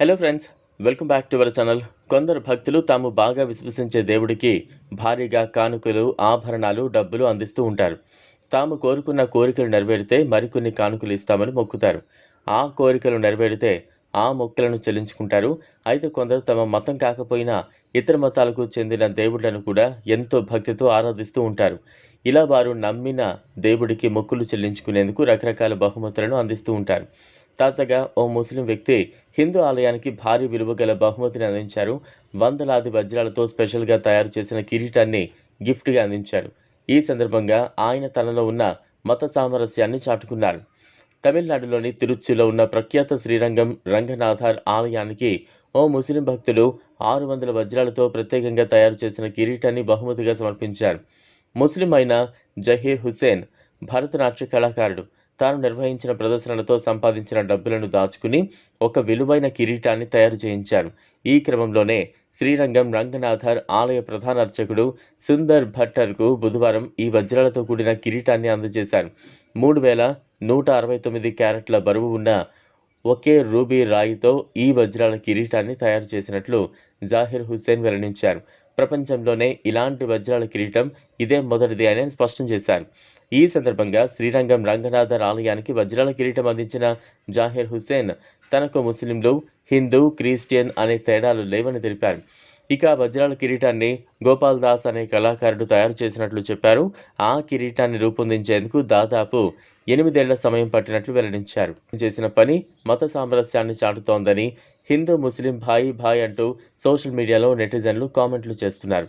Hello friends welcome back to our channel కొందరు భక్తులు తాము బాగా విశ్వసించే దేవుడికి భారీగా కానుకలు ఆభరణాలు డబ్బులు అందిస్తూ ఉంటారు. తాము కోరుకున్న కోరికలు నెరవేరితే మరికొన్ని కానుకలు ఇస్తామని మొక్కుతారు. ఆ కోరికలు నెరవేరితే ఆ మొక్కలను చెల్లించుకుంటారు. అయితే కొందరు తమ మతం కాకపోయినా ఇతర మతాలకు చెందిన దేవుళ్ళను కూడా ఎంతో భక్తితో ఆరాధిస్తూ ఉంటారు. ఇలా వారు నమ్మిన దేవుడికి మొక్కులు చెల్లించుకునేందుకు రకరకాల బహుమతులను అందిస్తూ ఉంటారు. తాజాగా ఓ ముస్లిం వ్యక్తి హిందూ ఆలయానికి భారీ విలువ గల బహుమతిని అందించారు. వందలాది వజ్రాలతో స్పెషల్గా తయారు చేసిన కిరీటాన్ని గిఫ్ట్గా అందించారు. ఈ సందర్భంగా ఆయన తనలో ఉన్న మత సామరస్యాన్ని చాటుకున్నారు. తమిళనాడులోని తిరుచిలో ఉన్న ప్రఖ్యాత శ్రీరంగం రంగనాథర్ ఆలయానికి ఓ ముస్లిం భక్తుడు ఆరు వందల వజ్రాలతో ప్రత్యేకంగా తయారు చేసిన కిరీటాన్ని బహుమతిగా సమర్పించారు. ముస్లిం అయిన జహీర్ హుసేన్ భరతనాట్య కళాకారుడు. తాను నిర్వహించిన ప్రదర్శనలతో సంపాదించిన డబ్బులను దాచుకుని ఒక విలువైన కిరీటాన్ని తయారు చేయించారు. ఈ క్రమంలోనే శ్రీరంగం రంగనాథర్ ఆలయ ప్రధాన అర్చకుడు సుందర్ భట్టర్కు బుధవారం ఈ వజ్రాలతో కూడిన కిరీటాన్ని అందజేశారు. మూడు వేల నూట అరవై తొమ్మిది క్యారెట్ల బరువు ఉన్న ఒకే రూబీ రాయితో ఈ వజ్రాల కిరీటాన్ని తయారు చేసినట్లు జాహిర్ హుస్సేన్ వెల్లడించారు. ప్రపంచంలోనే ఇలాంటి వజ్రాల కిరీటం ఇదే మొదటిది అని స్పష్టం చేశారు. ఈ సందర్భంగా శ్రీరంగం రంగనాథర్ ఆలయానికి వజ్రాల కిరీటం అందించిన జాహీర్ హుస్సేన్ తనకు ముస్లింలు హిందూ క్రిస్టియన్ అనే తేడాలు లేవని తెలిపారు. ఇక వజ్రాల కిరీటాన్ని గోపాల్ దాస్ అనే కళాకారుడు తయారు చేసినట్లు చెప్పారు. ఆ కిరీటాన్ని రూపొందించేందుకు దాదాపు ఎనిమిదేళ్ళ సమయం పట్టినట్లు వెల్లడించారు. చేసిన పని మత సామరస్యాన్ని చాటుతోందని హిందూ ముస్లిం భాయి భాయ్ అంటూ సోషల్ మీడియాలో నెటిజన్లు కామెంట్లు చేస్తున్నారు.